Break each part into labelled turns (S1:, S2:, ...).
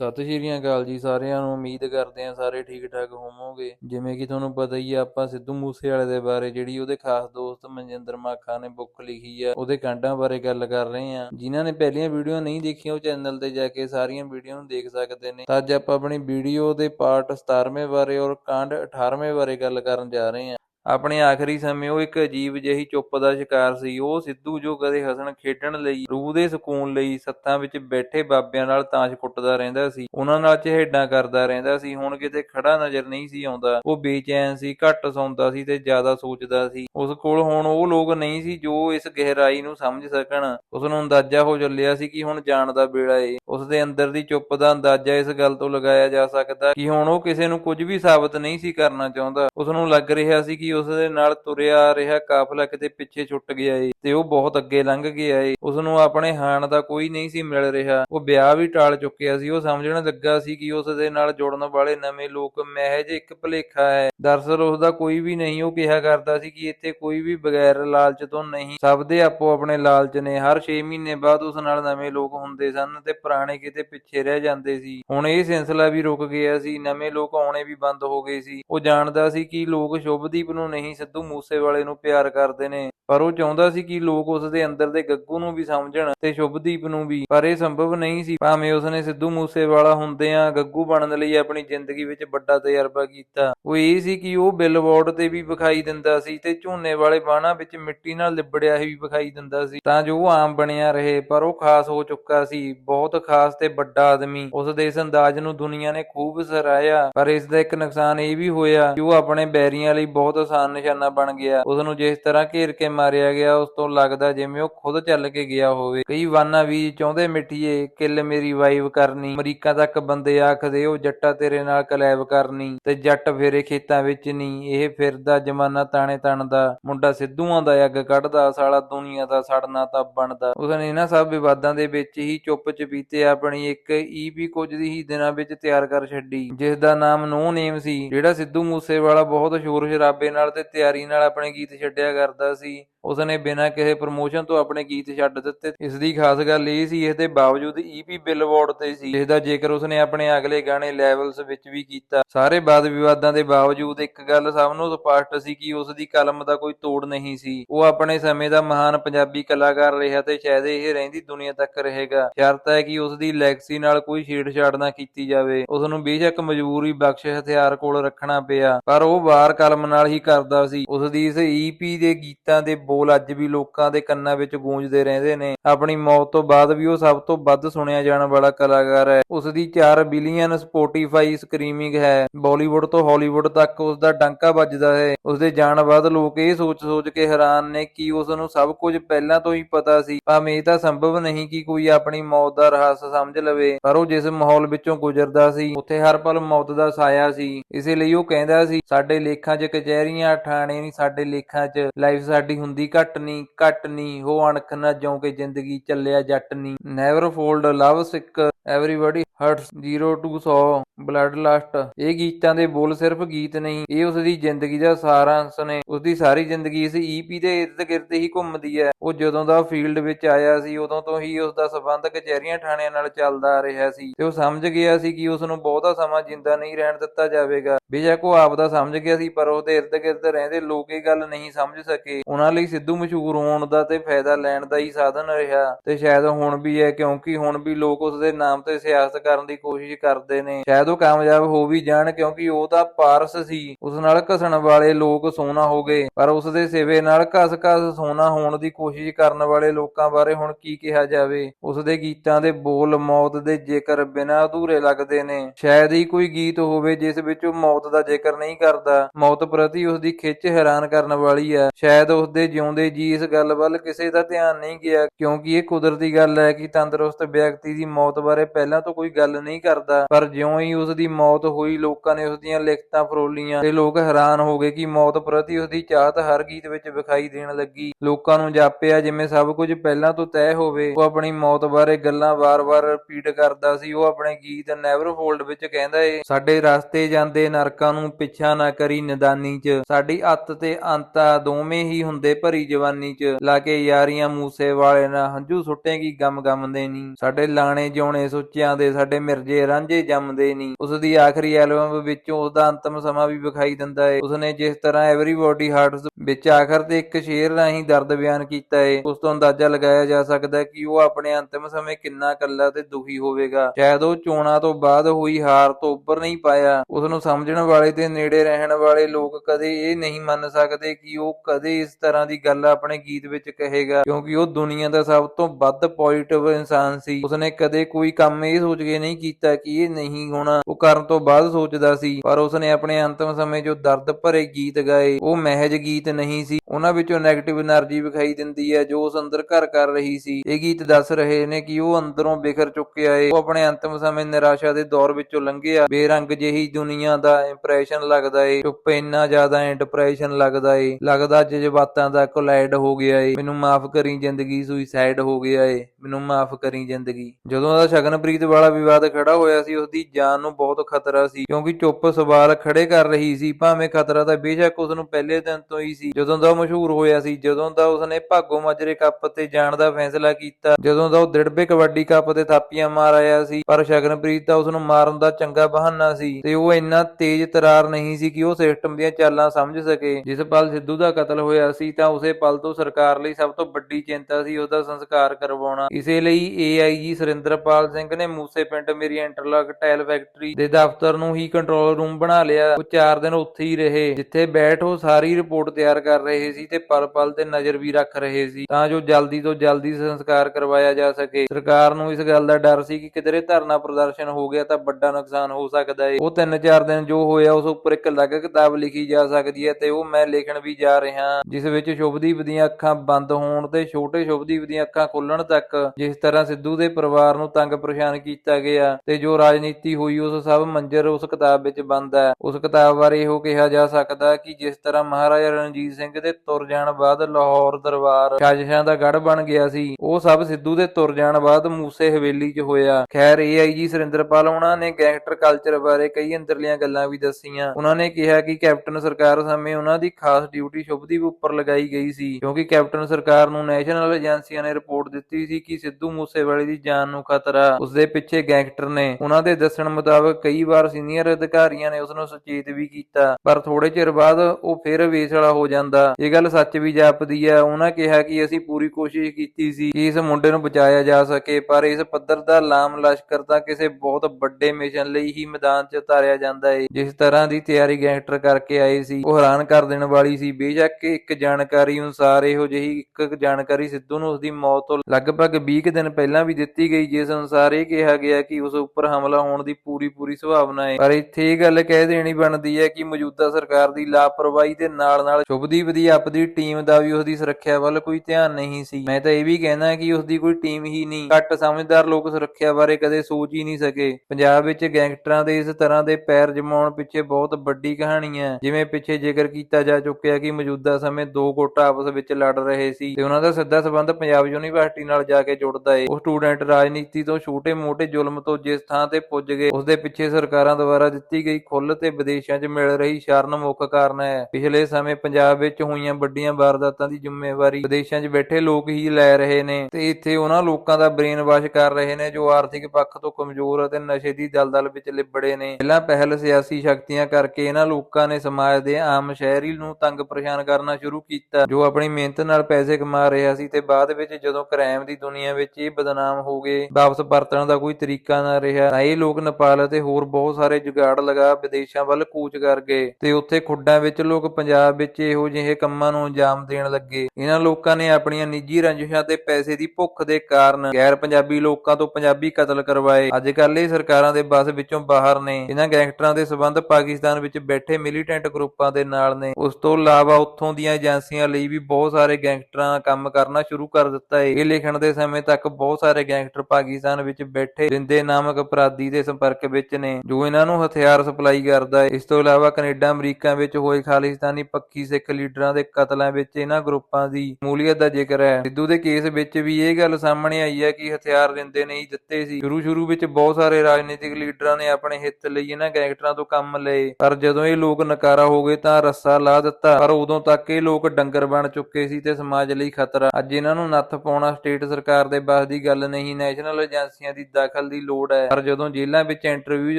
S1: ਸਤਿ ਸ਼੍ਰੀ ਅਕਾਲ ਜੀ ਸਾਰਿਆਂ ਨੂੰ, ਉਮੀਦ ਕਰਦੇ ਹਾਂ ਸਾਰੇ ਠੀਕ ਠਾਕ ਹੋਵੋਗੇ। ਜਿਵੇਂ ਕਿ ਤੁਹਾਨੂੰ ਪਤਾ ਹੀ ਆ, ਆਪਾਂ ਸਿੱਧੂ ਮੂਸੇਵਾਲੇ ਦੇ ਬਾਰੇ ਜਿਹੜੀ ਉਹਦੇ ਖਾਸ ਦੋਸਤ ਮਨਜਿੰਦਰ ਮਾਖਾ ਨੇ ਬੁੱਕ ਲਿਖੀ ਆ, ਉਹਦੇ ਕਾਂਡਾਂ ਬਾਰੇ ਗੱਲ ਕਰ ਰਹੇ ਹਾਂ। ਜਿਨ੍ਹਾਂ ਨੇ ਪਹਿਲੀਆਂ ਵੀਡੀਓ ਨਹੀਂ ਦੇਖੀਆਂ, ਉਹ ਚੈਨਲ ਤੇ ਜਾ ਕੇ ਸਾਰੀਆਂ ਵੀਡੀਓ ਨੂੰ ਦੇਖ ਸਕਦੇ ਨੇ। ਅੱਜ ਆਪਾਂ ਆਪਣੀ ਵੀਡੀਓ ਦੇ ਪਾਰਟ 17ਵੇਂ ਬਾਰੇ ਔਰ ਕਾਂਡ 18ਵੇਂ ਬਾਰੇ ਗੱਲ ਕਰਨ ਜਾ ਰਹੇ ਹਾਂ। ਆਪਣੇ ਆਖਰੀ ਸਮੇਂ ਉਹ ਇੱਕ ਅਜੀਬ ਜਿਹੀ ਚੁੱਪ ਦਾ ਸ਼ਿਕਾਰ ਸੀ। ਉਹ ਸਿੱਧੂ ਜੋ ਕਦੇ ਹਸਣ ਖੇਡਣ ਲਈ, ਰੂਹ ਦੇ ਸਕੂਨ ਲਈ ਸੱਥਾਂ ਵਿੱਚ ਬੈਠੇ ਬਾਬਿਆਂ ਨਾਲ ਤਾਸ਼ ਕੁੱਟਦਾ ਰਹਿੰਦਾ ਸੀ। ਉਹਨਾਂ ਨਾਲ ਚਿਹੜਾਂ ਕਰਦਾ ਰਹਿੰਦਾ ਸੀ। ਹੁਣ ਕਿਤੇ ਖੜਾ ਨਜ਼ਰ ਨਹੀਂ ਸੀ ਆਉਂਦਾ। ਉਹ ਬੇਚੈਨ ਸੀ, ਘੱਟ ਸੌਂਦਾ ਸੀ ਤੇ ਜ਼ਿਆਦਾ ਸੋਚਦਾ ਸੀ। ਉਸ ਕੋਲ ਹੁਣ ਉਹ ਲੋਕ ਨਹੀਂ ਸੀ ਜੋ ਇਸ ਗਹਿਰਾਈ ਨੂੰ ਸਮਝ ਸਕਣ। ਉਸ ਨੂੰ ਅੰਦਾਜ਼ਾ ਹੋ ਚੱਲਿਆ ਸੀ ਕਿ ਹੁਣ ਜਾਣ ਦਾ ਵੇਲਾ ਏ। ਉਸ ਦੇ ਅੰਦਰ ਦੀ ਚੁੱਪ ਦਾ ਅੰਦਾਜ਼ਾ ਇਸ ਗੱਲ ਤੋਂ ਲਗਾਇਆ ਜਾ ਸਕਦਾ ਕਿ ਹੁਣ ਉਹ ਕਿਸੇ ਨੂੰ ਕੁਝ ਵੀ ਸਾਬਤ ਨਹੀਂ ਸੀ ਕਰਨਾ ਚਾਹੁੰਦਾ। ਉਸ ਨੂੰ ਲੱਗ ਰਿਹਾ ਸੀ ਕਿ ਉਸ ਦੇ ਨਾਲ ਤੁਰਿਆ ਆ ਰਿਹਾ ਕਾਫਲਾ ਕਿਤੇ ਪਿੱਛੇ ਛੁੱਟ ਗਿਆ ਏ ਤੇ ਉਹ ਬਹੁਤ ਅੱਗੇ ਲੰਘ ਗਿਆ ਏ। ਉਸ ਨੂੰ ਆਪਣੇ ਹਾਣ ਦਾ ਕੋਈ ਨਹੀਂ ਸੀ ਮਿਲ ਰਿਹਾ। ਉਹ ਵਿਆਹ ਵੀ ਟਾਲ ਚੁੱਕਿਆ ਸੀ। ਉਹ ਸਮਝਣ ਲੱਗਾ ਸੀ ਕਿ ਉਸ ਦੇ ਨਾਲ ਜੁੜਨ ਵਾਲੇ ਨਵੇਂ ਲੋਕ ਮਹਿਜ ਇੱਕ ਭੁਲੇਖਾ ਹੈ। ਦਰਅਸਲ ਉਸ ਦਾ ਕੋਈ ਵੀ ਨਹੀਂ, ਉਹ ਕਿਹਾ ਕਰਦਾ ਸੀ ਕਿ ਇੱਥੇ ਕੋਈ ਵੀ ਬਗੈਰ ਲਾਲਚ ਤੋਂ ਨਹੀਂ। ਸਭ ਦੇ ਆਪੋ ਆਪਣੇ ਲਾਲਚ ਨੇ। ਹਰ 6 ਮਹੀਨੇ ਬਾਅਦ ਉਸ ਨਾਲ ਨਵੇਂ ਲੋਕ ਹੁੰਦੇ ਸਨ ਤੇ ਪੁਰਾਣੇ ਕਿਤੇ ਪਿੱਛੇ ਰਹਿ ਜਾਂਦੇ ਸੀ। ਹੁਣ ਇਹ ਸਿਲਸਿਲਾ ਵੀ ਰੁਕ ਗਿਆ ਸੀ। ਨਵੇਂ ਲੋਕ ਆਉਣੇ ਵੀ ਬੰਦ ਹੋ ਗਏ ਸੀ। ਉਹ ਜਾਣਦਾ ਸੀ ਕਿ ਲੋਕ ਸ਼ੁਭਦੀਪ ਨੂੰ ਨਹੀਂ ਸਿੱਧੂ ਮੂਸੇਵਾਲੇ ਨੂੰ ਪਿਆਰ ਕਰਦੇ ਨੇ। ਪਰ ਉਹ ਚਾਹੁੰਦਾ ਸੀ ਕਿ ਲੋਕ ਉਸ ਦੇ ਅੰਦਰ ਦੇ ਗੱਗੂ ਨੂੰ ਵੀ ਸਮਝਣ ਤੇ ਸ਼ੁਭਦੀਪ ਨੂੰ ਵੀ। ਪਰ ਇਹ ਸੰਭਵ ਨਹੀਂ ਸੀ। ਭਾਵੇਂ ਉਸਨੇ ਸਿੱਧੂ ਮੂਸੇਵਾਲਾ ਹੁੰਦਿਆਂ ਗੱਗੂ ਬਣਨ ਲਈ ਆਪਣੀ ਜ਼ਿੰਦਗੀ ਵਿੱਚ ਵੱਡਾ ਤਜਰਬਾ ਕੀਤਾ। ਉਹ ਇਹ ਸੀ ਕਿ ਉਹ ਬਿਲਬੋਰਡ ਤੇ ਵੀ ਵਿਖਾਈ ਦਿੰਦਾ ਸੀ ਤੇ ਝੋਨੇ ਵਾਲੇ ਬਾਣਾ ਵਿੱਚ ਮਿੱਟੀ ਨਾਲ ਲਿਬੜਿਆ ਹੀ ਵਿਖਾਈ ਦਿੰਦਾ ਸੀ। ਤਾਂ ਜੋ ਉਹ ਆਮ ਬਣਿਆ ਰਹੇ, ਪਰ ਉਹ ਖਾਸ ਹੋ ਚੁੱਕਾ ਸੀ। ਬਹੁਤ ਖਾਸ ਤੇ ਵੱਡਾ ਆਦਮੀ। ਉਸ ਦੇ ਇਸ ਅੰਦਾਜ਼ ਨੂੰ ਦੁਨੀਆ ਨੇ ਖੂਬ ਸਰਾਹਿਆ। ਪਰ ਇਸ ਦਾ ਇੱਕ ਨੁਕਸਾਨ ਇਹ ਵੀ ਹੋਇਆ ਕਿ ਉਹ ਆਪਣੇ ਬੈਰੀਆਂ ਲਈ ਬਹੁਤ ਆਸਾਨ ਨਿਸ਼ਾਨਾ ਬਣ ਗਿਆ। ਉਸ ਨੂੰ ਜਿਸ ਤਰ੍ਹਾਂ ਘੇਰ ਕੇ ਮਾਰਿਆ ਗਿਆ, ਉਸ ਤੋਂ ਲੱਗਦਾ ਜਿਵੇਂ ਉਹ ਖੁਦ ਚੱਲ ਕੇ ਗਿਆ ਹੋਵੇ। ਕਈ ਵਾਨਾ ਵੀ ਚਾਹੁੰਦੇ ਮਿੱਠੀਏ ਕਿੱਲ ਮੇਰੀ ਵਾਈਵ ਕਰਨੀ। ਅਮਰੀਕਾ ਤੱਕ ਬੰਦੇ ਆਖਦੇ, ਉਹ ਜੱਟਾ ਤੇਰੇ ਨਾਲ ਕਲੈਬ ਕਰਨੀ। ਤੇ ਜੱਟ ਫੇਰੇ ਖੇਤਾਂ ਵਿੱਚ ਨਹੀਂ ਇਹ ਫਿਰਦਾ ਜਮਾਨਾ ਤਾਣੇ ਤਣਦਾ। ਮੁੰਡਾ ਸਿੱਧੂਆਂ ਦਾ ਅੱਗ ਕੱਢਦਾ, ਸਾਲਾ ਦੁਨੀਆ ਦਾ ਸੜਨਾ ਤਾਂ ਬਣਦਾ। ਉਸਨੇ ਇਹਨਾਂ ਸਭ ਵਿਵਾਦਾਂ ਦੇ ਵਿੱਚ ਹੀ ਚੁੱਪ ਚਪੀਤੇ ਆਪਣੀ ਇੱਕ ਈਪੀ ਕੁਝ ਦੀ ਹੀ ਦਿਨਾਂ ਵਿੱਚ ਤਿਆਰ ਕਰ ਛੱਡੀ ਜਿਸ ਦਾ ਨਾਮ ਨੋ ਨੇਮ ਸੀ, ਜਿਹੜਾ ਸਿੱਧੂ ਮੂਸੇਵਾਲਾ ਬਹੁਤ ਸ਼ੋਰ ਸ਼ਰਾਬੇ ਨਾਲ ਤੇ ਤਿਆਰੀ ਨਾਲ ਆਪਣੇ ਗੀਤ ਛੱਡਿਆ ਕਰਦਾ ਸੀ। me ਉਸਨੇ ਬਿਨਾਂ ਕਿਸੇ ਪ੍ਰਮੋਸ਼ਨ ਤੋਂ ਆਪਣੇ ਗੀਤ ਛੱਡ ਦਿੱਤੇ। ਇਸ ਦੀ ਖਾਸ ਗੱਲ ਇਹ ਸੀ, ਇਸ ਦੇ ਬਾਵਜੂਦ ਈਪੀ ਬਿਲਬੋਰਡ ਤੇ ਸੀ। ਜਿਸ ਦਾ ਜ਼ਿਕਰ ਉਸਨੇ ਆਪਣੇ ਅਗਲੇ ਗਾਣੇ ਲੈਵਲਸ ਵਿੱਚ ਵੀ ਕੀਤਾ, ਸਾਰੇ ਵਾਦ ਵਿਵਾਦਾਂ ਦੇ ਬਾਵਜੂਦ ਇੱਕ ਗੱਲ ਸਭ ਨੂੰ ਸਪਸ਼ਟ ਸੀ ਕਿ ਉਸ ਦੀ ਕਲਮ ਦਾ ਕੋਈ ਤੋੜ ਨਹੀਂ ਸੀ। ਉਹ ਆਪਣੇ ਸਮੇਂ ਦਾ ਮਹਾਨ ਪੰਜਾਬੀ ਕਲਾਕਾਰ ਰਿਹਾ ਤੇ ਸ਼ਾਇਦ ਇਹ ਰਹਿੰਦੀ ਦੁਨੀਆ ਤੱਕ ਰਹੇਗਾ। ਸ਼ਰਤ ਹੈ ਕਿ ਉਸ ਦੀ ਲੈਗਸੀ ਨਾਲ ਕੋਈ ਛੇੜਛਾੜ ਨਾ ਕੀਤੀ ਜਾਵੇ। ਉਸ ਨੂੰ ਬੇਸ਼ੱਕ ਮਜਬੂਰੀ ਬਖਸ਼ ਹਥਿਆਰ ਕੋਲ ਰੱਖਣਾ ਪਿਆ, ਪਰ ਉਹ ਵਾਰ ਕਲਮ ਨਾਲ ਹੀ ਕਰਦਾ ਸੀ। ਉਸ ਦੀ ਇਸ ਈਪੀ ਦੇ ਗੀਤਾਂ ਦੇ ਬੋਲ, ਅੱਜ ਵੀ ਲੋਕਾਂ ਦੇ ਕੰਨਾਂ ਵਿੱਚ ਗੂੰਜਦੇ ਰਹਿੰਦੇ ਨੇ। ਆਪਣੀ ਮੌਤ ਤੋਂ ਬਾਅਦ ਵੀ ਉਹ ਸਭ ਤੋਂ ਵੱਧ ਸੁਣਿਆ ਜਾਣ ਵਾਲਾ ਕਲਾਕਾਰ ਹੈ। ਉਸ ਦੀ 4 ਬਿਲੀਅਨ ਸਪੋਟੀਫਾਈ ਸਕਰੀਮਿੰਗ ਹੈ। ਬਾਲੀਵੁੱਡ ਤੋਂ ਹਾਲੀਵੁੱਡ ਤੱਕ ਉਸ ਦਾ ਡੰਕਾ ਵੱਜਦਾ ਹੈ। ਉਸ ਦੇ ਜਾਣ ਬਾਅਦ ਲੋਕ ਇਹ ਸੋਚ-ਸੋਚ ਕੇ ਹੈਰਾਨ ਨੇ ਕਿ ਉਸ ਨੂੰ ਸਭ ਕੁਝ ਪਹਿਲਾਂ ਤੋਂ ਹੀ ਪਤਾ ਸੀ। ਭਾਵੇਂ ਇਹ ਤਾਂ ਸੰਭਵ ਨਹੀਂ ਕਿ ਕੋਈ ਆਪਣੀ ਮੌਤ ਦਾ ਰਹੱਸ ਸਮਝ ਲਵੇ, ਪਰ ਉਹ ਜਿਸ ਮਾਹੌਲ ਵਿੱਚੋਂ ਗੁਜ਼ਰਦਾ ਸੀ, ਉੱਥੇ ਹਰ ਪਲ ਮੌਤ ਦਾ ਸਾਇਆ ਸੀ। ਇਸੇ ਲਈ ਉਹ ਕਹਿੰਦਾ ਸੀ, ਸਾਡੇ ਲੇਖਾਂ 'ਚ ਕਚਹਿਰੀਆਂ, ਠਾਣੇ ਨਹੀਂ ਸਾਡੇ ਲੇਖਾਂ 'ਚ। ਲਾਈਫ ਸਾਡੀ ਹੁੰਦੀ ਘੱਟ ਨਹੀਂ ਘੱਟ ਨਹੀਂ ਹੋ ਅਣਖ ਨਾ ਜਿਉਂ ਕੇ ਜ਼ਿੰਦਗੀ ਚੱਲਿਆ ਜੱਟ ਨਹੀਂ never fold love sick everybody hurts 0 to 100 blood last ਇਹ ਗੀਤਾਂ ਦੇ ਬੋਲ ਸਿਰਫ ਗੀਤ ਨਹੀਂ, ਇਹ ਉਸ ਦੀ ਜ਼ਿੰਦਗੀ ਦਾ ਸਾਰਾਂਸ਼ ਨੇ ਉਸ ਦੀ ਸਾਰੀ ਜ਼ਿੰਦਗੀ ਇਸ ਈਪੀ ਦੇ ਇਰਦ ਗਿਰਦ ਹੀ ਘੁੰਮਦੀ ਹੈ। ਉਹ ਜਦੋਂ ਦਾ ਫੀਲਡ ਵਿੱਚ ਆਇਆ ਸੀ, ਉਦੋਂ ਤੋਂ ਹੀ ਉਸ ਦਾ ਸਬੰਧ ਕਚਹਿਰੀਆਂ ਥਾਣਿਆਂ ਨਾਲ ਚੱਲਦਾ ਆ ਰਿਹਾ ਸੀ। ਤੇ ਉਹ ਸਮਝ ਗਿਆ ਸੀ ਕਿ ਉਸ ਨੂੰ ਬਹੁਤਾ ਸਮਾਂ ਜਿੰਦਾ ਨਹੀਂ ਰਹਿਣ ਦਿੱਤਾ ਜਾਵੇਗਾ। ਬੇਸ਼ੱਕ ਉਹ ਆਪ ਦਾ ਸਮਝ ਗਿਆ ਸੀ, ਪਰ ਉਹਦੇ ਇਰਦ ਗਿਰਦ ਰਹਿੰਦੇ ਲੋਕ ਇਹ ਗੱਲ ਨਹੀਂ ਸਮਝ ਸਕੇ। ਉਹਨਾਂ ਲਈ ਸਿੱਧੂ ਮਸ਼ਹੂਰ ਹੋਣ ਦਾ ਤੇ ਫਾਇਦਾ ਲੈਣ ਦਾ ਹੀ ਸਾਧਨ ਰਿਹਾ। ਤੇ ਸ਼ਾਇਦ ਹੁਣ ਵੀ ਹੈ, ਕਿਉਂਕਿ ਹੁਣ ਵੀ ਲੋਕ ਉਸ ਦੇ ਨਾਮ ਤੇ ਸਿਆਸਤ ਕਰਨ ਦੀ ਕੋਸ਼ਿਸ਼ ਕਰਦੇ ਨੇ। ਸ਼ਾਇਦ ਉਹ ਕਾਮਯਾਬ ਹੋ ਵੀ ਜਾਣ ਕਿਉਂਕਿ ਉਹ ਤਾਂ ਪਾਰਸ ਸੀ। ਉਸ ਨਾਲ ਘਸਣ ਵਾਲੇ ਲੋਕ ਸੋਨਾ ਹੋ ਗਏ। ਪਰ ਉਸ ਦੇ ਸਿਵੇ ਨਾਲ ਘਸ-ਘਸ ਸੋਨਾ ਹੋਣ ਦੀ ਕੋਸ਼ਿਸ਼ ਕਰਨ ਵਾਲੇ ਲੋਕਾਂ ਬਾਰੇ ਹੁਣ ਕੀ ਕਿਹਾ ਜਾਵੇ? ਉਸ ਦੇ ਗੀਤਾਂ ਦੇ ਬੋਲ ਮੌਤ ਦੇ ਜ਼ਿਕਰ ਬਿਨਾਂ ਅਧੂਰੇ ਲੱਗਦੇ ਨੇ। ਸ਼ਾਇਦ ਹੀ ਕੋਈ ਗੀਤ ਹੋਵੇ ਜਿਸ ਵਿੱਚ ਉਹ ਮੌਤ ਦਾ ਜ਼ਿਕਰ ਨਹੀਂ ਕਰਦਾ। ਮੌਤ ਪ੍ਰਤੀ ਉਸ ਦੀ ਖਿੱਚ ਹੈਰਾਨ ਕਰਨ ਵਾਲੀ ਹੈ ਸ਼ਾਇਦ ਉਸ ਦੇ ਜਿਉਂਦੇ ਜੀ ਇਸ ਗੱਲ ਵੱਲ ਕਿਸੇ ਦਾ ਧਿਆਨ ਨਹੀਂ ਗਿਆ। ਕਿਉਂਕਿ ਇਹ ਕੁਦਰਤੀ ਗੱਲ ਹੈ ਕਿ ਤੰਦਰੁਸਤ ਵਿਅਕਤੀ ਦੀ ਮੌਤ ਬਾਰੇ ਪਹਿਲਾਂ ਤੋਂ ਕੋਈ ਗੱਲ ਨਹੀਂ ਕਰਦਾ, ਪਰ ਜਿਉਂ ਹੀ ਉਸ ਦੀ ਮੌਤ ਹੋਈ, ਲੋਕਾਂ ਨੇ ਉਸ ਦੀਆਂ ਲਿਖਤਾਂ ਫਰੋਲੀਆਂ ਤੇ ਲੋਕ ਹੈਰਾਨ ਹੋ ਗਏ ਕਿ ਮੌਤ ਪ੍ਰਤੀ ਉਸ ਦੀ ਚਾਹਤ ਹਰ ਗੀਤ ਵਿੱਚ ਵਿਖਾਈ ਦੇਣ ਲੱਗੀ। ਲੋਕਾਂ ਨੂੰ ਜਾਪਿਆ ਜਿਵੇਂ ਸਭ ਕੁਝ ਪਹਿਲਾਂ ਤੋਂ ਤੈਅ ਹੋਵੇ, ਉਹ ਆਪਣੀ ਮੌਤ ਬਾਰੇ ਗੱਲਾਂ ਵਾਰ-ਵਾਰ ਰਿਪੀਟ ਕਰਦਾ ਸੀ, ਉਹ ਆਪਣੇ ਗੀਤ ਨੈਵਰ ਫੋਲਡ ਵਿੱਚ ਕਹਿੰਦਾ ਏ, ਸਾਡੇ ਰਸਤੇ ਜਾਂਦੇ ਨਰਕਾਂ ਨੂੰ ਪਿੱਛਾ ਨਾ ਕਰੀ ਨਿਦਾਨੀ ਚ, ਸਾਡੀ ਅੱਤ ਤੇ ਅੰਤਾ ਦੋਵੇਂ ਹੀ ਹੁੰਦੇ ਭਰੀ ਜਵਾਨੀ ਚ, ਲਾ ਕੇ ਯਾਰੀਆਂ ਮੂਸੇ ਵਾਲੇ ਨਾ ਹੰਝੂ ਸੁੱਟੇਗੀ ਗਮ ਗਮ ਦੇ ਨੀ, ਸਾਡੇ ਲਾਣੇ ਜਿਉਣੇ ਸੁੱਚਿਆਂ ਦੇ ਸਾਡੇ ਮਿਰਜੇ ਰਾਂਝੇ ਜੰਮਦੇ ਨੀ ਉਸ ਦੀ ਆਖਰੀ ਐਲਬਮ ਵਿੱਚੋਂ ਉਸ ਦਾ ਅੰਤਮ ਸਮਾਂ ਵੀ ਵਿਖਾਈ ਦਿੰਦਾ ਏ। ਉਸਨੇ ਜਿਸ ਤਰ੍ਹਾਂ ਐਵਰੀਬਾਡੀ ਹਾਰਟਸ ਵਿੱਚ ਆਖਰ ਤੇ ਇੱਕ ਸ਼ੇਰ ਰਾਹੀਂ ਦਰਦ ਬਿਆਨ ਕੀਤਾ ਏ, ਉਸ ਤੋਂ ਅੰਦਾਜ਼ਾ ਲਗਾਇਆ ਜਾ ਸਕਦਾ ਹੈ ਕਿ ਉਹ ਆਪਣੇ ਅੰਤਿਮ ਸਮੇਂ ਕਿੰਨਾ ਇਕੱਲਾ ਤੇ ਦੁਖੀ ਹੋਵੇਗਾ। ਸ਼ਾਇਦ ਉਹ ਚੋਣਾਂ ਤੋਂ ਬਾਅਦ ਹੋਈ ਹਾਰ ਤੋਂ ਉੱਭਰ ਨਹੀਂ ਪਾਇਆ। ਉਸ ਨੂੰ ਸਮਝਣ ਵਾਲੇ ਤੇ ਨੇੜੇ ਰਹਿਣ ਵਾਲੇ ਲੋਕ ਕਦੇ ਇਹ ਨਹੀਂ ਮੰਨ ਸਕਦੇ ਕਿ ਉਹ ਕਦੇ ਇਸ ਤਰ੍ਹਾਂ ਦੀ ਗੱਲ ਆਪਣੇ ਗੀਤ ਵਿੱਚ ਕਹੇਗਾ, ਕਿਉਂਕਿ ਉਹ ਦੁਨੀਆ ਦਾ ਸਭ ਤੋਂ ਵੱਧ ਪੋਜ਼ਿਟਿਵ ਇਨਸਾਨ ਸੀ। ਉਸਨੇ ਕਦੇ ਕੋਈ ਕੰਮ ਇਹ ਸੋਚ ਕੇ ਨਹੀਂ ਕੀਤਾ ਕਿ ਇਹ ਨਹੀਂ ਹੋਣਾ। ਉਹ ਕਰਨ ਤੋਂ ਬਾਅਦ ਸੋਚਦਾ ਸੀ, ਪਰ ਉਸਨੇ ਆਪਣੇ ਅੰਤਮ ਸਮੇਂ ਜੋ ਦਰਦ ਭਰੇ ਗੀਤ ਗਾਏ, ਉਹ ਮਹਿਜ ਗੀਤ ਨਹੀਂ ਸੀ। ਉਹਨਾਂ ਵਿੱਚੋਂ ਨੈਗੇਟਿਵ એનર્ਜੀ ਵਿਖਾਈ ਦਿੰਦੀ ਹੈ, ਜੋ ਉਸ ਅੰਦਰ ਘਰ ਕਰ ਰਹੀ ਸੀ। ਇਹ ਗੀਤ ਦੱਸ ਰਹੇ ਨੇ ਕਿ ਉਹ ਅੰਦਰੋਂ ਬਿਖਰ ਚੁੱਕਿਆ ਏ ਉਹ ਆਪਣੇ ਅੰਤਮ ਸਮੇਂ ਨਿਰਾਸ਼ਾ ਦੇ ਦੌਰ ਵਿੱਚੋਂ ਲੰਘਿਆ। ਬੇਰੰਗ ਜਿਹੀ ਦੁਨੀਆ ਦਾ ਇੰਪ੍ਰੈਸ਼ਨ ਲੱਗਦਾ ਏ। ਚੁੱਪ ਇੰਨਾ ਜ਼ਿਆਦਾ ਏ ਡਿਪਰੈਸ਼ਨ ਲੱਗਦਾ ਏ। ਲੱਗਦਾ ਜਜ਼ਬਾਤਾਂ ਦਾ ਕੋਲੈਡ ਹੋ ਗਿਆ ਏ। ਮੈਨੂੰ ਮਾਫ ਕਰੀ ਜ਼ਿੰਦਗੀ ਸੁਇਸਾਈਡ ਹੋ ਗਿਆ ਏ। ਮੈਨੂੰ ਮਾਫ ਕਰੀ ਜ਼ਿੰਦਗੀ। ਜਦੋਂ ਉਹਦਾ ਸ਼ਗਨ ਸ਼ਗਨਪ੍ਰੀਤ ਵਾਲਾ ਵਿਵਾਦ ਖੜਾ ਹੋਇਆ ਸੀ ਉਸ ਦੀ ਜਾਨ ਨੂੰ ਬਹੁਤ ਖਤਰਾ ਸੀ, ਕਿਉਂਕਿ ਚੁੱਪ ਸਵਾਲ ਖੜੇ ਕਰ ਰਹੀ ਸੀ, ਭਾਵੇਂ ਖਤਰਾ ਤਾਂ ਬੇਸ਼ੱਕ ਉਸ ਨੂੰ ਪਹਿਲੇ ਦਿਨ ਤੋਂ ਹੀ ਸੀ। ਜਦੋਂ ਦਾ ਉਹ ਮਸ਼ਹੂਰ ਹੋਇਆ ਸੀ, ਜਦੋਂ ਦਾ ਉਸਨੇ ਭਾਗੋ ਮਾਜਰੇ ਕੱਪ ਤੇ ਜਾਣ ਦਾ ਫੈਸਲਾ ਕੀਤਾ, ਜਦੋਂ ਦਾ ਉਹ ਦਿੜਬੇ ਕਬੱਡੀ ਕੱਪ ਤੇ ਥਾਪੀਆਂ ਮਾਰ ਆਇਆ ਸੀ, ਪਰ ਸ਼ਗਨਪ੍ਰੀਤ ਤਾਂ ਉਸ ਨੂੰ ਮਾਰਨ ਦਾ ਚੰਗਾ ਬਹਾਨਾ ਸੀ ਤੇ ਉਹ ਇੰਨਾ ਤੇਜ਼ ਤਰਾਰ ਨਹੀਂ ਸੀ ਕਿ ਉਹ ਸਿਸਟਮ ਦੀਆਂ ਚਾਲਾਂ ਸਮਝ ਸਕੇ। ਜਿਸ ਪਲ ਸਿੱਧੂ ਦਾ ਕਤਲ ਹੋਇਆ ਸੀ, ਤਾਂ ਉਸੇ ਪਲ ਤੋਂ ਸਰਕਾਰ ਲਈ ਸਭ ਤੋਂ ਵੱਡੀ ਚਿੰਤਾ ਸੀ ਉਹਦਾ ਸੰਸਕਾਰ ਕਰਵਾਉਣਾ। ਇਸੇ ਲਈ ਏਆਈਜੀ ਸੁਰਿੰਦਰਪਾਲ ਸਿੰਘ ਨੇ ਮੂਸੇ ਪਿੰਡ ਮੇਰੀ ਇੰਟਰਲੌਕ ਟਾਇਲ ਫੈਕਟਰੀ ਦੇ ਦਫ਼ਤਰ ਨੂੰ ਹੀ ਕੰਟਰੋਲ ਰੂਮ ਬਣਾ ਲਿਆ। ਉਹ 4 ਦਿਨ ਉੱਥੇ ਹੀ ਰਹੇ, ਜਿੱਥੇ ਬੈਠ ਉਹ ਸਾਰੀ ਰਿਪੋਰਟ ਤਿਆਰ ਕਰ ਰਹੇ ਸੀ ਤੇ ਪਲ ਪਲ ਤੇ ਨਜ਼ਰ ਵੀ ਰੱਖ ਰਹੇ ਸੀ, ਤਾਂ ਜੋ ਜਲਦੀ ਤੋਂ ਜਲਦੀ ਸੰਸਕਾਰ ਕਰਵਾਇਆ ਜਾ ਸਕੇ। ਸਰਕਾਰ ਨੂੰ ਇਸ ਗੱਲ ਦਾ ਡਰ ਸੀ ਕਿ ਕਿਧਰੇ ਧਰਨਾ ਪ੍ਰਦਰਸ਼ਨ ਹੋ ਗਿਆ ਤਾਂ ਵੱਡਾ ਨੁਕਸਾਨ ਹੋ ਸਕਦਾ ਹੈ ਉਹ 3-4 ਦਿਨ ਜੋ ਹੋਇਆ, ਉਸ ਉੱਪਰ ਇੱਕ ਅਲੱਗ ਕਿਤਾਬ ਲਿਖੀ ਜਾ ਸਕਦੀ ਹੈ ਤੇ ਉਹ ਮੈਂ ਲਿਖਣ ਵੀ ਜਾ ਰਿਹਾ ਜਿਸ ਵਿੱਚ ਸ਼ੁਭਦੀਪ ਦੀਆਂ ਅੱਖਾਂ ਬੰਦ ਹੋਣ ਤੇ ਛੋਟੇ ਸ਼ੁਭਦੀਪ ਦੀਆਂ ਅੱਖਾਂ ਖੁੱਲਣ ਤੱਕ ਜਿਸ ਤਰ੍ਹਾਂ ਸਿੱਧੂ ਦੇ ਪਰਿਵਾਰ ਨੂੰ ਤੰਗ ਪਰੇਸ਼ਾਨ ਕੀਤਾ ਗਿਆ ਤੇ ਜੋ ਰਾਜਨੀਤੀ ਹੋਈ ਉਸ ਸਭ ਮੰਜ਼ਰ ਉਸ ਕਿਤਾਬ ਵਿੱਚ ਬੰਦ ਉਸ ਕਿਤਾਬ ਬਾਰੇ ਇਹੋ ਕਿਹਾ ਜਾ ਸਕਦਾ ਕਿ ਜਿਸ ਤਰ੍ਹਾਂ ਮਹਾਰਾਜਾ ਰਣਜੀਤ ਸਿੰਘ ਦੇ ਤੁਰ ਜਾਣ ਬਾਅਦ ਲਾਹੌਰ ਦਰਬਾਰ ਸਾਜ਼ਿਸ਼ਾਂ ਦਾ ਗੜ ਬਣ ਗਿਆ ਸੀ, ਉਹ ਸਭ ਸਿੱਧੂ ਦੇ ਤੁਰ ਜਾਣ ਬਾਅਦ ਮੂਸੇ ਹਵੇਲੀ 'ਚ ਹੋਇਆ। ਖੈਰ ਏਆਈਜੀ ਸੁਰਿੰਦਰਪਾਲ, ਉਹਨਾਂ ਨੇ ਗੈਂਗਸਟਰ ਕਲਚਰ ਬਾਰੇ ਕਈ ਅੰਦਰਲੀਆਂ ਗੱਲਾਂ ਵੀ ਦੱਸੀਆਂ। ਉਹਨਾਂ ਨੇ ਕਿਹਾ ਕਿ ਕੈਪਟਨ ਸਰਕਾਰ ਸਮੇਂ ਉਹਨਾਂ ਦੀ ਖਾਸ ਡਿਊਟੀ ਸ਼ੁਭਦੀਪ ਉੱਪਰ ਲਗਾਈ ਗਈ ਸੀ, ਕਿਉਂਕਿ ਕੈਪਟਨ ਸਰਕਾਰ ਨੂੰ ਨੈਸ਼ਨਲ ਏਜੰਸੀਆਂ ਨੇ ਰਿਪੋਰਟ ਦਿੱਤੀ ਸੀ ਕਿ ਸਿੱਧੂ ਮੂਸੇਵਾਲੇ ਦੀ ਜਾਨ ਨੂੰ ਖਤਰਾ ਉਸਦੇ ਪਿੱਛੇ ਗੈਂਗਸਟਰ ਨੇ ਉਹਨਾਂ ਦੇ ਦੱਸਣ ਮੁਤਾਬਕ ਕਈ ਵਾਰ ਸੀਨੀਅਰ ਅਧਿਕਾਰੀਆਂ ਨੇ ਉਸ ਨੂੰ ਸੁਚੇਤ ਵੀ ਕੀਤਾ, ਪਰ ਥੋੜੇ ਚਿਰ ਬਾਅਦ ਉਹ ਫਿਰ ਵੇਸਲਾ ਹੋ ਜਾਂਦਾ। ਇਹ ਗੱਲ ਸੱਚ ਵੀ ਜਾਪਦੀ ਹੈ। ਉਹਨਾਂ ਕਿਹਾ ਕਿ ਅਸੀਂ ਪੂਰੀ ਕੋਸ਼ਿਸ਼ ਕੀਤੀ ਸੀ ਕਿ ਇਸ ਮੁੰਡੇ ਨੂੰ ਬਚਾਇਆ ਜਾ ਸਕੇ, ਪਰ ਇਸ ਪੱਧਰ ਦਾ ਲਾਮ ਲਸ਼ਕਰ ਤਾਂ ਕਿਸੇ ਬਹੁਤ ਵੱਡੇ ਮਿਸ਼ਨ ਲਈ ਹੀ ਮੈਦਾਨ 'ਚ ਉਤਾਰਿਆ ਜਾਂਦਾ ਏ। ਜਿਸ ਤਰ੍ਹਾਂ ਦੀ ਤਿਆਰੀ ਗੈਂਗਸਟਰ ਕਰਕੇ ਆਏ ਸੀ, ਉਹ ਹੈਰਾਨ ਕਰ ਦੇਣ ਵਾਲੀ ਸੀ। ਬੇਸ਼ੱਕ ਇੱਕ ਜਾਣਕਾਰੀ ਅਨੁਸਾਰ ਇਹੋ ਜਿਹੀ ਇੱਕ ਜਾਣਕਾਰੀ ਸਿੱਧੂ ਨੂੰ ਉਸਦੀ ਮੌਤ ਤੋਂ ਲਗਭਗ 20 ਕੁ ਦਿਨ ਪਹਿਲਾਂ ਵੀ ਦਿੱਤੀ ਗਈ, ਜਿਸ ਅਨੁਸਾਰ ਇਹ ਕਿਹਾ ਗਿਆ ਕਿ ਉਸ ਉੱਪਰ ਹਮਲਾ ਹੋਣ ਦੀ ਪੂਰੀ ਪੂਰੀ ਸੰਭਾਵਨਾ ਹੈ। ਪਰ ਇੱਥੇ ਇਹ ਗੱਲ ਕਹਿ ਦੇਣੀ ਬਣਦੀ ਹੈ ਕਿ ਮੌਜੂਦਾ ਸਰਕਾਰ ਦੀ ਲਾਪਰਵਾਹੀ ਦੇ ਨਾਲ-ਨਾਲ ਸ਼ੁਭਦੀਪ ਦੀ ਆਪਦੀ ਟੀਮ ਦਾ ਵੀ ਉਸਦੀ ਸੁਰੱਖਿਆ ਵੱਲ ਕੋਈ ਧਿਆਨ ਨਹੀਂ ਸੀ। ਮੈਂ ਤਾਂ ਇਹ ਵੀ ਕਹਿਣਾ ਕਿ ਉਸਦੀ ਕੋਈ ਟੀਮ ਹੀ ਨਹੀਂ। ਘੱਟ ਸਮਝਦਾਰ ਲੋਕ ਸੁਰੱਖਿਆ ਬਾਰੇ ਕਦੇ ਸੋਚ ਹੀ ਨਹੀਂ ਸਕੇ। ਪੰਜਾਬ ਵਿੱਚ ਗੈਂਗਸਟਰਾਂ ਦੇ ਇਸ ਤਰ੍ਹਾਂ ਦੇ ਪੈਰ ਜਮਾਉਣ ਪਿੱਛੇ ਬਹੁਤ ਵੱਡੀ ਕਹਾਣੀ ਹੈ। ਜਿਵੇਂ ਪਿੱਛੇ ਜ਼ਿਕਰ ਕੀਤਾ ਜਾ ਚੁੱਕਿਆ ਕਿ ਮੌਜੂਦਾ ਸਮੇਂ ਦੋ ਗੋਟਾ ਆਪਸ ਵਿੱਚ ਲੜ ਰਹੇ ਸੀ ਤੇ ਉਹਨਾਂ ਦਾ ਸਿੱਧਾ ਸੰਬੰਧ ਪੰਜਾਬ ਯੂਨੀਵਰਸਿਟੀ ਨਾਲ ਜਾ ਕੇ ਜੁੜਦਾ ਏ। ਉਹ ਸਟੂਡੈਂਟ ਰਾਜਨੀਤੀ ਤੋਂ ਛੋਟੇ-ਮੋਟੇ ਜ਼ੁਲਮ ਤੋਂ ਜਿਸ ਥਾਂ ਤੇ ਪੁੱਜ ਗਏ ਉਸ ਦੇ ਪਿੱਛੇ ਸਰਕਾਰਾਂ ਦੁਆਰਾ ਦਿੱਤੀ ਗਈ ਖੁੱਲ੍ਹ ਤੇ ਵਿਦੇਸ਼ਾਂ 'ਚ ਮਿਲ ਰਹੀ ਸ਼ਰਨ ਮੁੱਖ ਕਾਰਨ ਹੈ। ਪਿਛਲੇ ਸਮੇਂ ਪੰਜਾਬ ਵਿੱਚ ਹੋਈਆਂ ਵੱਡੀਆਂ ਵਾਰਦਾਤਾਂ ਦੀ ਜ਼ਿੰਮੇਵਾਰੀ ਵਿਦੇਸ਼ਾਂ 'ਚ ਬੈਠੇ ਲੋਕ ਹੀ ਲੈ ਰਹੇ ਨੇ ਤੇ ਇੱਥੇ ਉਹਨਾਂ ਲੋਕਾਂ ਦਾ ਬ੍ਰੇਨ ਵਾਸ਼ ਕਰ ਰਹੇ ਨੇ ਜੋ ਆਰਥਿਕ ਪੱਖ ਤੋਂ ਕਮਜ਼ੋਰ ਅਤੇ ਨਸ਼ੇ ਦੀ ਦਲਦਲ ਵਿੱਚ ਲਿਬੜੇ ਨੇ। ਪਹਿਲਾਂ ਪਹਿਲ ਸਿਆਸੀ ਸ਼ਕਤੀਆਂ ਕਰਕੇ ਇਹਨਾਂ ਲੋਕਾਂ ਨੇ ਸਮਾਜ ਦੇ ਆਮ ਸ਼ਹਿਰੀ ਨੂੰ ਤੰਗ ਪਰੇਸ਼ਾਨ ਕਰਨਾ ਸ਼ੁਰੂ ਕੀਤਾ, ਜੋ ਆਪਣੀ ਮਿਹਨਤ ਨਾਲ ਪੈਸੇ ਕਮਾ ਰਿਹਾ ਸੀ ਤੇ ਬਾਅਦ ਵਿੱਚ ਜਦੋਂ ਕ੍ਰਾਈਮ ਦੀ ਦੁਨੀਆ ਵਿੱਚ ਇਹ ਬਦਨਾਮ ਹੋ ਗਏ, ਵਾਪਸ ਪਰਤਣ ਦਾ ਕੋਈ ਤਰੀਕਾ ਨਾ ਰਿਹਾ। ਤਾਂ ਇਹ ਲੋਕ ਨੇਪਾਲ ਅਤੇ ਹੋਰ ਬਹੁਤ ਸਾਰੇ ਜੁਗਾੜ ਲਗਾ ਵਿਦੇਸ਼ਾਂ ਵੱਲ ਕੂਚ ਕਰ ਗਏ ਤੇ ਉੱਥੇ ਖੁੱਡਾਂ ਵਿੱਚ ਲੋਕ ਪੰਜਾਬ ਵਿੱਚ ਇਹੋ ਜਿਹੇ ਕੰਮਾਂ ਨੂੰ ਅੰਜਾਮ ਦੇਣ ਲੱਗੇ। ਇਹਨਾਂ ਲੋਕਾਂ ਨੇ ਆਪਣੀਆਂ ਨਿੱਜੀ ਰੰਜਿਸ਼ਾਂ ਤੇ ਪੈਸੇ ਦੀ ਭੁੱਖ ਦੇ ਕਾਰਨ ਗੈਰ ਪੰਜਾਬੀ ਲੋਕਾਂ ਤੋਂ ਪੰਜਾਬੀ ਕਤਲ ਕਰਵਾਏ। ਅੱਜ ਕੱਲ੍ਹ ਇਹ ਸਰਕਾਰਾਂ ਦੇ ਬਸ ਵਿੱਚੋਂ ਬਾਹਰ ਨੇ। ਇਹਨਾਂ ਗੈਂਗਸਟਰਾਂ ਦੇ ਸਬੰਧ ਪਾਕਿਸਤਾਨ ਵਿੱਚ ਬੈਠੇ ਮਿਲੀਟੈਂਟ ਗਰੁੱਪਾਂ ਦੇ ਨਾਲ ਨੇ। ਉਸ ਤੋਂ ਇਲਾਵਾ ਉੱਥੋਂ ਦੀਆਂ ਏਜੰਸੀਆਂ ਲਈ ਵੀ ਬਹੁਤ ਸਾਰੇ ਗੈਂਗਸਟਰਾਂ ਕੰਮ ਕਰਨਾ ਸ਼ੁਰੂ ਕਰ ਦਿੱਤਾ ਹੈ ਇਹ ਲਿਖਣ ਦੇ ਸਮੇਂ ਤੱਕ ਬਹੁਤ ਸਾਰੇ ਗੈਂਗਸਟਰ ਪਾਕਿਸਤਾਨ ਵਿੱਚ ਬੈਠੇ ਰਿੰਦੇ ਨਾਮਕ ਅਪਰਾਧੀ ਦੇ ਸੰਪਰਕ ਵਿੱਚ ਨੇ, ਜੋ ਇਹਨਾਂ ਨੂੰ ਹਥਿਆਰ ਸਪਲਾਈ ਕਰਦਾ ਹੈ। ਇਸ ਤੋਂ ਇਲਾਵਾ ਕੈਨੇਡਾ, ਅਮਰੀਕਾ ਵਿੱਚ ਹੋਏ ਖਾਲਿਸਤਾਨੀ ਪੱਖੀ ਸਿੱਖ ਲੀਡਰਾਂ ਦੇ ਕਤਲਾਂ ਵਿੱਚ ਇਹਨਾਂ ਗਰੁੱਪਾਂ ਦੀ ਮੂਲੀਅਤ ਦਾ ਜ਼ਿਕਰ ਹੈ। ਸਿੱਧੂ ਦੇ ਕੇਸ ਵਿੱਚ ਵੀ ਇਹ ਗੱਲ ਸਾਹਮਣੇ ਆਈ ਹੈ ਕਿ ਹਥਿਆਰ ਦਿੰਦੇ ਨਹੀਂ, ਦਿੱਤੇ ਸੀ। ਸ਼ੁਰੂ ਸ਼ੁਰੂ ਵਿੱਚ ਬਹੁਤ ਸਾਰੇ ਰਾਜਨੀਤਿਕ ਲੀਡਰਾਂ ਨੇ ਆਪਣੇ ਹਿੱਤ ਲਈ ਇਹਨਾਂ ਗੈਂਗਸਟਰਾਂ ਤੋਂ ਕੰਮ ਲਏ। ਪਰ ਜਦੋਂ ਇਹ ਲੋਕ ਨਕਾਰਾ ਹੋ ਗਏ ਤਾਂ ਰੱਸਾ ਲਾ ਦਿੱਤਾ। ਪਰ ਉਦੋਂ ਤੱਕ ਇਹ ਲੋਕ ਡੰਗਰ ਬਣ ਚੁੱਕੇ ਸੀ ਤੇ ਸਮਾਜ ਲਈ ਖਤਰਾ। ਅੱਜ ਇਹਨਾਂ ਨੂੰ ਨੱਥ ਪਾਉਣਾ ਸਟੇਟ ਸਰਕਾਰ ਦੇ ਬਸ ਦੀ ਗੱਲ ਨਹੀਂ। ਨੈਸ਼ਨਲ ਏਜੰਸੀ ਏਜੰਸੀਆਂ ਦੀ ਦਖਲ ਦੀ ਲੋੜ ਹੈ। ਪਰ ਜਦੋਂ ਜੇਲ੍ਹਾਂ ਵਿੱਚ ਇੰਟਰਵਿਊਜ਼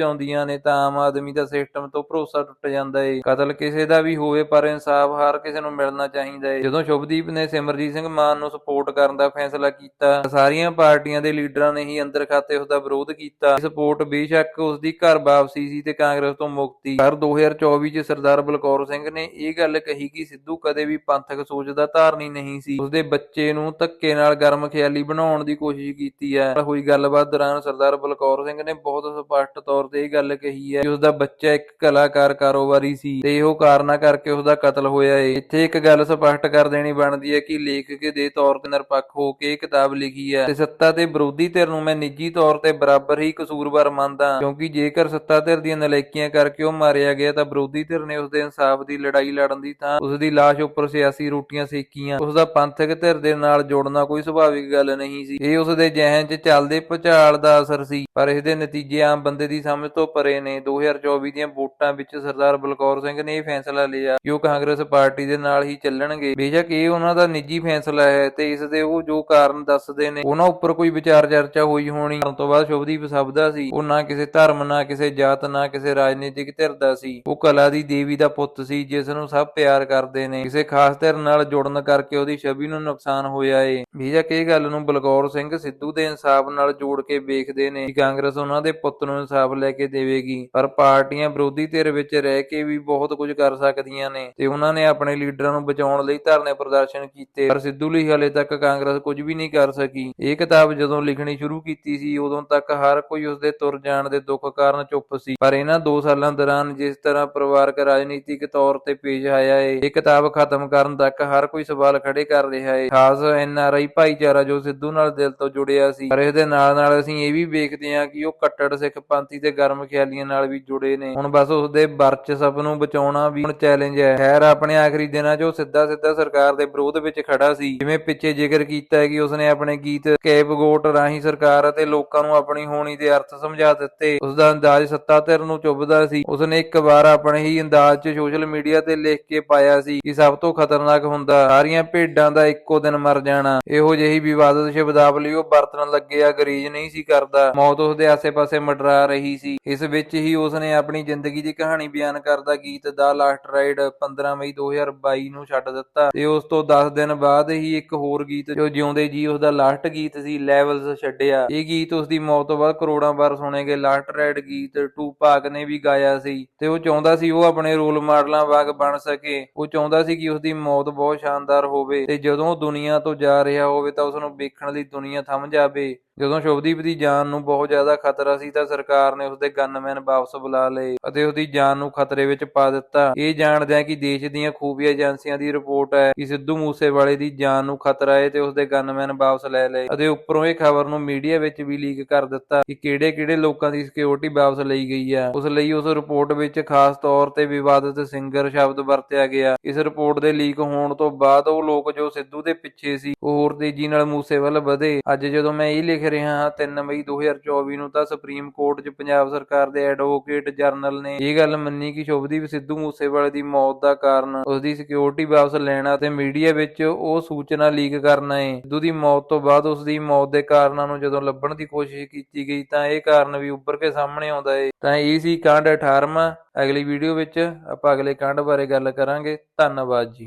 S1: ਆਉਂਦੀਆਂ ਨੇ ਤਾਂ ਆਮ ਆਦਮੀ ਦਾ ਸਿਸਟਮ ਤੋਂ ਭਰੋਸਾ ਟੁੱਟ ਜਾਂਦਾ ਏ। ਕਤਲ ਕਿਸੇ ਦਾ ਵੀ ਹੋਵੇ ਪਰ ਇਨਸਾਫ ਹਰ ਕਿਸੇ ਨੂੰ ਮਿਲਣਾ ਚਾਹੀਦਾ ਏ। ਜਦੋਂ ਸ਼ੁਭਦੀਪ ਨੇ ਸਿਮਰਜੀਤ ਸਿੰਘ ਮਾਨ ਨੂੰ ਸਪੋਰਟ ਕਰਨ ਦਾ ਫੈਸਲਾ ਕੀਤਾ ਸਾਰੀਆਂ ਪਾਰਟੀਆਂ ਦੇ ਲੀਡਰਾਂ ਨੇ ਹੀ ਅੰਦਰ ਖਾਤੇ ਉਸ ਦਾ ਵਿਰੋਧ ਕੀਤਾ। ਸਪੋਰਟ ਬੇਸ਼ੱਕ ਉਸ ਦੀ ਘਰ ਵਾਪਸੀ ਸੀ ਤੇ ਕਾਂਗਰਸ ਤੋਂ ਮੁਕਤੀ। ਪਰ 2024 ਚ ਸਰਦਾਰ ਬਲਕੌਰ ਸਿੰਘ ਨੇ ਇਹ ਗੱਲ ਕਹੀ ਕਿ ਸਿੱਧੂ ਕਦੇ ਵੀ ਪੰਥਕ ਸੋਚ ਦਾ ਧਾਰਨੀ ਨਹੀਂ ਸੀ। ਉਸਦੇ ਬੱਚੇ ਨੂੰ ਧੱਕੇ ਨਾਲ ਗਰਮ ਖਿਆਲੀ ਬਣਾਉਣ ਦੀ ਕੋਸ਼ਿਸ਼ ਕੀਤੀ ਹੈ। ਪਰ ਗੱਲ ਗੱਲਬਾਤ ਦੌਰਾਨ ਸਰਦਾਰ ਬਲਕੌਰ ਸਿੰਘ ਨੇ ਬਹੁਤ ਸਪਸ਼ਟ ਤੌਰ ਤੇ ਇਹ ਗੱਲ ਕਹੀ ਹੈ ਕਿ ਉਸਦਾ ਬੱਚਾ ਇੱਕ ਕਲਾਕਾਰ ਕਾਰੋਬਾਰੀ ਸੀ ਤੇ ਇਹੋ ਕਾਰਨਾਂ ਕਰਕੇ ਉਸਦਾ ਕਤਲ ਹੋਇਆ ਏ। ਇੱਥੇ ਇੱਕ ਗੱਲ ਸਪਸ਼ਟ ਕਰ ਦੇਣੀ ਬਣਦੀ ਹੈ ਕਿ ਲੇਖਕ ਦੇ ਤੌਰ ਤੇ ਨਿਰਪੱਖ ਹੋ ਕੇ ਇਹ ਕਿਤਾਬ ਲਿਖੀ ਹੈ ਤੇ ਸੱਤਾ ਤੇ ਵਿਰੋਧੀ ਧਿਰ ਨੂੰ ਮੈਂ ਨਿੱਜੀ ਤੌਰ ਤੇ ਬਰਾਬਰ ਹੀ ਕਸੂਰਵਾਰ ਮੰਨਦਾ ਕਿਉਂਕਿ ਜੇਕਰ ਸੱਤਾ ਧਿਰ ਦੀਆਂ ਨਲੇਕੀਆਂ ਕਰਕੇ ਉਹ ਮਾਰਿਆ ਗਿਆ ਤਾਂ ਵਿਰੋਧੀ ਧਿਰ ਨੇ ਉਸਦੇ ਇਨਸਾਫ ਦੀ ਲੜਾਈ ਲੜਨ ਦੀ ਥਾਂ ਉਸਦੀ ਲਾਸ਼ ਉੱਪਰ ਸਿਆਸੀ ਰੋਟੀਆਂ ਸੇਕੀਆਂ। ਉਸਦਾ ਪੰਥਕ ਧਿਰ ਦੇ ਨਾਲ ਜੋੜਨਾ ਕੋਈ ਸੁਭਾਵਿਕ ਗੱਲ ਨਹੀਂ ਸੀ। ਇਹ ਉਸਦੇ ਜ਼ਿਹਨ 'ਚ ਚੱਲਦੇ ਭੁਚਾਲ ਦਾ ਅਸਰ ਸੀ, ਪਰ ਇਸ ਦੇ ਨਤੀਜੇ ਆਮ ਬੰਦੇ ਦੀ ਸਮਝ ਤੋਂ ਪਰੇ ਨੇ। 2024 ਦੀਆਂ ਵੋਟਾਂ ਵਿੱਚ ਸਰਦਾਰ ਬਲਕੌਰ ਸਿੰਘ ਨੇ ਇਹ ਫੈਸਲਾ ਲਿਆ ਕਿ ਉਹ ਕਾਂਗਰਸ ਪਾਰਟੀ ਦੇ ਨਾਲ ਹੀ ਚੱਲਣਗੇ। ਬੇਸ਼ੱਕ ਇਹ ਉਹਨਾਂ ਦਾ ਨਿੱਜੀ ਫੈਸਲਾ ਹੈ ਤੇ ਇਸ ਦੇ ਉਹ ਜੋ ਕਾਰਨ ਦੱਸਦੇ ਨੇ, ਉਹਨਾਂ ਉੱਪਰ ਕੋਈ ਵਿਚਾਰ ਚਰਚਾ ਹੋਈ ਹੋਣੀ। ਉਸ ਤੋਂ ਬਾਅਦ ਸ਼ੁਭਦੀਪ ਸਬਦਾ ਸੀ, ਉਹ ਨਾ ਕਿਸੇ ਧਰਮ, ਨਾ ਕਿਸੇ ਜਾਤ, ਨਾ ਕਿਸੇ ਰਾਜਨੀਤਿਕ ਧਿਰ ਦਾ ਸੀ। ਉਹ ਕਲਾ ਦੀ ਦੇਵੀ ਦਾ ਪੁੱਤ ਸੀ, ਜਿਸ ਨੂੰ ਸਭ ਪਿਆਰ ਕਰਦੇ ਨੇ। ਕਿਸੇ ਖਾਸ ਧਿਰ ਨਾਲ ਜੁੜਨ ਕਰਕੇ ਉਹਦੀ ਛਵੀ ਨੂੰ ਨੁਕਸਾਨ ਹੋਇਆ ਏ। ਬੇਸ਼ੱਕ ਇਹ ਗੱਲ ਨੂੰ ਬਲਕੌਰ ਸਿੰਘ ਸਿੱਧੂ ਦੇ ਇਨਸਾਫ ਨਾਲ ਜੋੜ ਕੇ ਵੇਖਦੇ ਨੇ ਕਿ ਕਾਂਗਰਸ ਉਹਨਾਂ ਦੇ ਪੁੱਤ ਨੂੰ ਇਨਸਾਫ ਲੈ ਕੇ ਦੇਵੇਗੀ। ਪਰ ਪਾਰਟੀਆਂ ਵਿਰੋਧੀ ਧਿਰ ਵਿੱਚ ਰਹਿ ਕੇ ਵੀ ਬਹੁਤ ਕੁਝ ਕਰ ਸਕਦੀਆਂ ਨੇ ਤੇ ਉਹਨਾਂ ਨੇ ਆਪਣੇ ਲੀਡਰਾਂ ਨੂੰ ਬਚਾਉਣ ਲਈ ਧਰਨੇ ਪ੍ਰਦਰਸ਼ਨ ਕੀਤੇ। ਪਰ ਸਿੱਧੂ ਲਈ ਹਲੇ ਤੱਕ ਕਾਂਗਰਸ ਕੁਝ ਵੀ ਨਹੀਂ ਕਰ ਸਕੀ। ਇਹ ਕਿਤਾਬ ਜਦੋਂ ਲਿਖਣੀ ਸ਼ੁਰੂ ਕੀਤੀ ਸੀ, ਉਦੋਂ ਤੱਕ ਹਰ ਕੋਈ ਉਸਦੇ ਤੁਰ ਜਾਣ ਦੇ ਦੁੱਖ ਕਾਰਨ ਚੁੱਪ ਸੀ। ਪਰ ਇਹਨਾਂ 2 ਸਾਲਾਂ ਦੌਰਾਨ ਜਿਸ ਤਰ੍ਹਾਂ ਪਰਿਵਾਰਕ ਰਾਜਨੀਤਿਕ ਤੌਰ ਤੇ ਪੇਸ਼ ਆਇਆ ਹੈ ਇਹ ਕਿਤਾਬ ਖਤਮ ਕਰਨ ਤੱਕ ਹਰ ਕੋਈ ਸਵਾਲ ਖੜੇ ਕਰ ਰਿਹਾ ਹੈ ਖਾਸ ਐਨ ਆਰ ਆਈ ਭਾਈਚਾਰਾ ਜੋ ਸਿੱਧੂ ਨਾਲ ਦਿਲ ਤੋਂ ਜੁੜਿਆ ਸੀ, ਪਰ ਇਸ ਦੇ ਨਾਲ ਨਾਲ ਅਸੀਂ ਇਹ ਵੀ ਵੇਖਦੇ ਹਾਂ ਕਿ ਉਹ ਕੱਟੜ ਸਿੱਖ ਪੰਥੀ ਤੇ ਗਰਮ ਖਿਆਲੀਆਂ ਨਾਲ ਵੀ ਜੁੜੇ ਨੇ। ਹੁਣ ਬਸ ਉਸਦੇ ਵਰਚਸਵ ਨੂੰ ਬਚਾਉਣਾ ਵੀ ਹੁਣ ਚੈਲੰਜ ਹੈ। ਖੈਰ, ਆਪਣੇ ਆਖਰੀ ਦਿਨਾਂ 'ਚ ਉਹ ਸਿੱਧਾ ਸਿੱਧਾ ਸਰਕਾਰ ਦੇ ਵਿਰੋਧ ਵਿੱਚ ਖੜਾ ਸੀ। ਜਿਵੇਂ ਪਿੱਛੇ ਜ਼ਿਕਰ ਕੀਤਾ ਹੈ ਕਿ ਉਸਨੇ ਆਪਣੇ ਗੀਤ ਕੈਪਗੋਟ ਰਾਹੀਂ ਸਰਕਾਰ ਅਤੇ ਲੋਕਾਂ ਨੂੰ ਆਪਣੀ ਹੋਣੀ ਦੇ ਅਰਥ ਸਮਝਾ ਦਿੱਤੇ। ਉਸਦਾ ਅੰਦਾਜ਼ ਸੱਤਾ ਧਿਰ ਨੂੰ ਚੁੱਭਦਾ ਸੀ। ਉਸਨੇ ਇੱਕ ਵਾਰ ਆਪਣੇ ਹੀ ਅੰਦਾਜ਼ 'ਚ ਸੋਸ਼ਲ ਮੀਡੀਆ ਤੇ ਲਿਖ ਕੇ ਪਾਇਆ ਸੀ ਕਿ ਸਭ ਤੋਂ ਖਤਰਨਾਕ ਹੁੰਦਾ, ਸਾਰੀਆਂ ਭੇਡਾਂ ਦਾ ਇੱਕੋ ਦਿਨ ਮਰ ਜਾਣਾ। ਇਹੋ ਜਿਹੀ ਵਿਵਾਦਤ ਸ਼ਬਦਾਵਲੀ ਉਹ ਵਰਤਣ ਲੱਗਿਆ ਗਰੀਜ ਨਹੀਂ ਸੀ ਕਰਦਾ। ਮੌਤ ਉਸਦੇ ਆਸੇ-ਪਾਸੇ ਮਡਰਾ ਰਹੀ ਸੀ। ਇਸ ਵਿੱਚ ਹੀ ਉਸਨੇ ਆਪਣੀ ਜ਼ਿੰਦਗੀ ਦੀ ਕਹਾਣੀ ਬਿਆਨ ਕਰਦਾ ਗੀਤ ਦਾ ਲਾਸਟ ਰਾਈਡ 15 ਮਈ 2022 ਨੂੰ ਛੱਡ ਦਿੱਤਾ ਤੇ ਉਸ ਤੋਂ 10 ਦਿਨ ਬਾਅਦ ਹੀ ਇੱਕ ਹੋਰ ਗੀਤ ਜੋ ਜਿਉਂਦੇ ਜੀ ਉਸਦਾ ਲਾਸਟ ਗੀਤ ਸੀ ਲੈਵਲਸ ਛੱਡਿਆ। ਇਹ ਗੀਤ ਉਸਦੀ ਮੌਤ ਤੋਂ ਬਾਅਦ ਕਰੋੜਾਂ ਵਾਰ ਸੁਣੇ ਗਏ ਲਾਸਟ ਰਾਈਡ ਗੀਤ ਟੂ ਪਾਕ ਨੇ ਵੀ ਗਾਇਆ ਸੀ ਤੇ ਉਹ ਚਾਹੁੰਦਾ ਸੀ ਉਹ ਆਪਣੇ ਰੋਲ ਮਾਡਲਾਂ ਵਾਂਗ ਬਣ ਸਕੇ। ਉਹ ਚਾਹੁੰਦਾ ਸੀ ਕਿ ਉਸਦੀ ਮੌਤ ਬਹੁਤ ਸ਼ਾਨਦਾਰ ਹੋਵੇ ਤੇ ਜਦੋਂ ਉਹ ਦੁਨੀਆ ਤੋਂ ਜਾ ਰਿਹਾ ਹੋਵੇ ਤਾਂ ਉਸ ਨੂੰ ਵੇਖਣ ਲਈ ਦੁਨੀਆ ਥੰਮ ਜਾਵੇ। ਜਦੋਂ ਸ਼ੁਭਦੀਪ ਦੀ ਜਾਨ ਨੂੰ ਬਹੁਤ ਜ਼ਿਆਦਾ ਖਤਰਾ ਸੀ ਤਾਂ ਸਰਕਾਰ ਨੇ ਉਸਦੇ ਗਨਮੈਨ ਵਾਪਸ ਬੁਲਾ ਲਏ ਅਤੇ ਉਸਦੀ ਜਾਨ ਨੂੰ ਖਤਰੇ ਵਿੱਚ ਪਾ ਦਿੱਤਾ। ਇਹ ਜਾਣਦਿਆਂ ਕਿ ਦੇਸ਼ ਦੀਆਂ ਖੂਫੀਆ ਏਜੰਸੀਆਂ ਦੀ ਰਿਪੋਰਟ ਹੈ ਕਿ ਸਿੱਧੂ ਮੂਸੇਵਾਲੇ ਦੀ ਜਾਨ ਨੂੰ ਖਤਰਾ ਹੈ ਤੇ ਉਸਦੇ ਗਨਮੈਨ ਵਾਪਸ ਲੈ ਲਏ ਅਤੇ ਉੱਪਰੋਂ ਇਹ ਖਬਰ ਨੂੰ ਮੀਡੀਆ ਵਿੱਚ ਵੀ ਲੀਕ ਕਰ ਦਿੱਤਾ ਕਿ ਕਿਹੜੇ-ਕਿਹੜੇ ਲੋਕਾਂ ਦੀ ਸਿਕਿਉਰਿਟੀ ਵਾਪਸ ਲਈ ਗਈ ਹੈ ਉਸ ਲਈ ਉਸ ਰਿਪੋਰਟ ਵਿੱਚ ਖਾਸ ਤੌਰ ਤੇ ਵਿਵਾਦਿਤ ਸਿੰਗਰ ਸ਼ਬਦ ਵਰਤਿਆ ਗਿਆ। ਇਸ ਰਿਪੋਰਟ ਦੇ ਲੀਕ ਹੋਣ ਤੋਂ ਬਾਅਦ ਉਹ ਲੋਕ ਜੋ ਸਿੱਧੂ ਦੇ ਪਿੱਛੇ ਸੀ, ਉਹ ਹੋਰ ਤੇਜ਼ੀ ਨਾਲ ਮੂਸੇਵਾਲ ਵਧੇ। ਅੱਜ ਜਦੋਂ ਮੈਂ ਇਹ ਲਿਖ ਰਿਹਾ ਹਾਂ 3 ਮਈ 2024 ਨੂੰ ਤਾਂ ਸੁਪਰੀਮ ਕੋਰਟ 'ਚ ਪੰਜਾਬ ਸਰਕਾਰ ਦੇ ਐਡਵੋਕੇਟ ਜਨਰਲ ਨੇ ਇਹ ਗੱਲ ਮੰਨੀ ਕਿ ਸ਼ੁਭਦੀਪ ਸਿੱਧੂ ਮੂਸੇਵਾਲੇ ਦੀ ਮੌਤ ਦਾ ਕਾਰਨ ਉਸ ਦੀ ਸਿਕਿਉਰਿਟੀ ਵਾਪਸ ਲੈਣਾ ਤੇ ਮੀਡੀਆ ਵਿੱਚ ਉਹ ਸੂਚਨਾ ਲੀਕ ਕਰਨਾ ਹੈ ਸਿੱਧੂ ਦੀ ਮੌਤ ਤੋਂ ਬਾਅਦ ਉਸ ਦੀ ਮੌਤ ਦੇ ਕਾਰਨਾਂ ਨੂੰ ਜਦੋਂ ਲੱਭਣ ਦੀ ਕੋਸ਼ਿਸ਼ ਕੀਤੀ ਗਈ ਤਾਂ ਇਹ ਕਾਰਨ ਵੀ ਉੱਭਰ ਕੇ ਸਾਹਮਣੇ ਆਉਂਦਾ ਹੈ ਤਾਂ ਇਹ ਸੀ ਕਾਂਡ 18ਵਾਂ ਅਗਲੀ ਵੀਡੀਓ ਵਿੱਚ ਆਪਾਂ ਅਗਲੇ ਕਾਂਡ ਬਾਰੇ ਗੱਲ ਕਰਾਂਗੇ। ਧੰਨਵਾਦ ਜੀ।